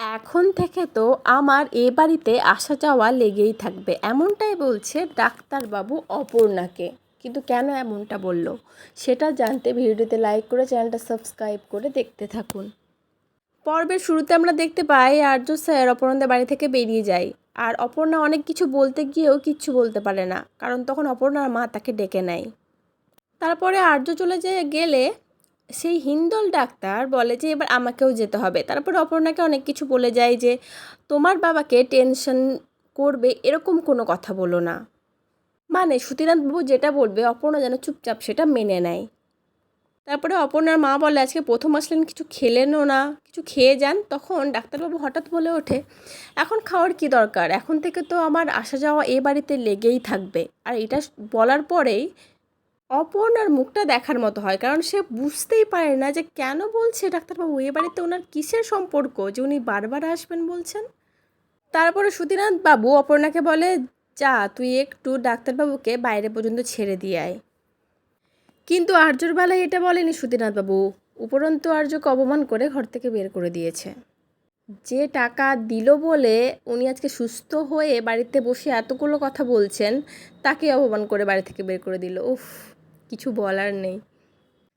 এখন থেকে তো আমার এ বাড়িতে আসা যাওয়া লেগেই থাকবে। এমনটাই বলছে ডাক্তারবাবু অপর্ণাকে। কিন্তু কেন এমনটা বলল? সেটা জানতে ভিডিওতে লাইক করে চ্যানেলটা সাবস্ক্রাইব করে দেখতে থাকুন। পর্বের শুরুতে আমরা দেখতে পাই আর্য স্যার অপর্ণাদের বাড়ি থেকে বেরিয়ে যায়। আর অপর্ণা অনেক কিছু বলতে গিয়েও কিচ্ছু বলতে পারে না। কারণ তখন অপর্ণার মা তাকে ডেকে নেয়। তারপরে আর্য চলে যেয়ে গেলে সেই হিন্দল ডাক্তার বলে যে, এবার আমাকেও যেতে হবে। তারপরে অপর্ণাকে অনেক কিছু বলে যায় যে, তোমার বাবাকে টেনশন করবে এরকম কোনো কথা বলো না। মানে বাবু যেটা বলবে, অপর্ণা যেন চুপচাপ সেটা মেনে নেয়। তারপরে অপর্ণার মা বলে, আজকে প্রথম আসলেন, কিছু খেলেনও না, কিছু খেয়ে যান। তখন ডাক্তারবাবু হঠাৎ বলে ওঠে, এখন খাওয়ার কি দরকার? এখন থেকে তো আমার আসা যাওয়া এ বাড়িতে লেগেই থাকবে। আর এটা বলার পরেই অপর্ণার মুখটা দেখার মতো হয়, কারণ সে বুঝতেই পারে না যে কেন বলছে ডাক্তারবাবু। এ বাড়িতে ওনার কিসের সম্পর্ক? যে উনি বারবার আসবেন বলছেন? তারপরে বাবু অপর্ণাকে বলে, যা, তুই একটু ডাক্তারবাবুকে বাইরে পর্যন্ত ছেড়ে দিয়ে আয়। কিন্তু আর্যর বেলায় এটা বলেনি সুধীনাথ বাবু। উপরন্তু আর্যকে অপমান করে ঘর থেকে বের করে দিয়েছে। যে টাকা দিল বলে উনি আজকে সুস্থ হয়ে বাড়িতে বসে এতগুলো কথা বলছেন তাকে অপমান করে বাড়ি থেকে বের করে দিল। উফ! কিছু বলার নেই।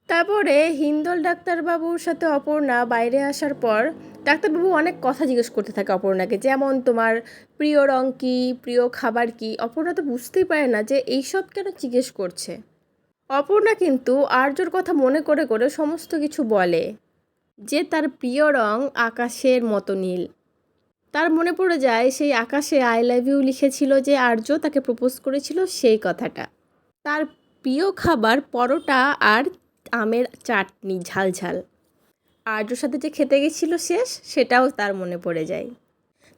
তারপরে হিন্দল ডাক্তারবাবুর সাথে অপর্ণা বাইরে আসার পর ডাক্তারবাবু অনেক কথা জিজ্ঞেস করতে থাকে অপর্ণাকে, যেমন তোমার প্রিয় রং কী, প্রিয় খাবার কী? অপর্ণা তো বুঝতেই পারে না যে এইসব কেন জিজ্ঞেস করছে। অপর্ণা কিন্তু আর্যর কথা মনে করে করে সমস্ত কিছু বলে যে তার প্রিয় রং আকাশের মতো নীল। তার মনে পড়ে যায় সেই আকাশে আই লাভ ইউ লিখেছিল যে আর্য তাকে প্রপোজ করেছিল সেই কথাটা। তার প্রিয় খাবার পরোটা আর আমের চাটনি ঝাল ঝাল আর্যর সাথে যে খেতে গেছিল শেষ, সেটাও তার মনে পড়ে যায়।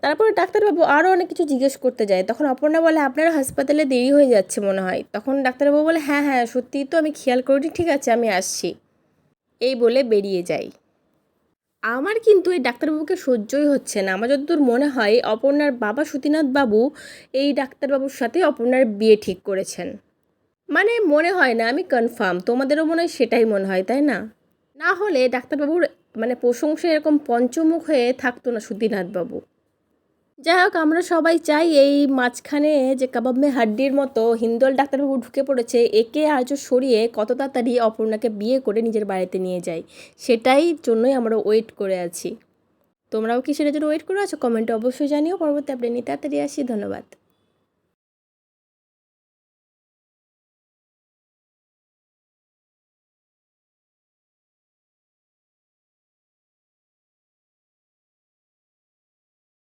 তারপরে ডাক্তারবাবু আরও অনেক কিছু জিজ্ঞেস করতে যায়। তখন অপর্ণা বলে, আপনার হাসপাতালে দেরি হয়ে যাচ্ছে মনে হয়। তখন ডাক্তারবাবু বলে হ্যাঁ হ্যাঁ সত্যিই তো আমি খেয়াল করিনি। ঠিক আছে, আমি আসছি। এই বলে বেরিয়ে যাই আমার কিন্তু এই ডাক্তারবাবুকে সহ্যই হচ্ছে না। আমার যতদূর মনে হয়, অপর্ণার বাবা সুতিনাথ বাবু এই ডাক্তারবাবুর সাথে অপর্ণার বিয়ে ঠিক করেছেন। মানে মনে হয় না, আমি কনফার্ম তোমাদেরও মনে হয় সেটাই মনে হয়, তাই না? না হলে ডাক্তারবাবুর মানে প্রশংসা এরকম পঞ্চমুখ হয়ে থাকতো না সুতিনাথ বাবু যাই হোক, আমরা সবাই চাই এই মাঝখানে যে কাবাব মে হাড্ডির মতো হিন্দল ডাক্তারবাবু ঢুকে পড়েছে, একে আজ সরিয়ে কত তাড়াতাড়ি অপর্ণাকে বিয়ে করে নিজের বাড়িতে নিয়ে যায়, সেটাই জন্যই আমরা ওয়েট করে আছি। তোমরাও কি সেটার জন্য ওয়েট করে আছো? কমেন্টে অবশ্যই জানিও, পরবর্তী আপনি তাড়াতাড়ি আসি, ধন্যবাদ।